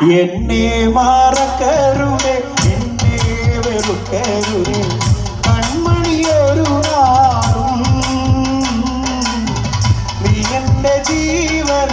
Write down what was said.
എന്നെ മാറക്കരുതേ എന്നേ വെറുക്കരുതേ. കൺമണിയൊരു നാളും നീ എന്റെ ജീവന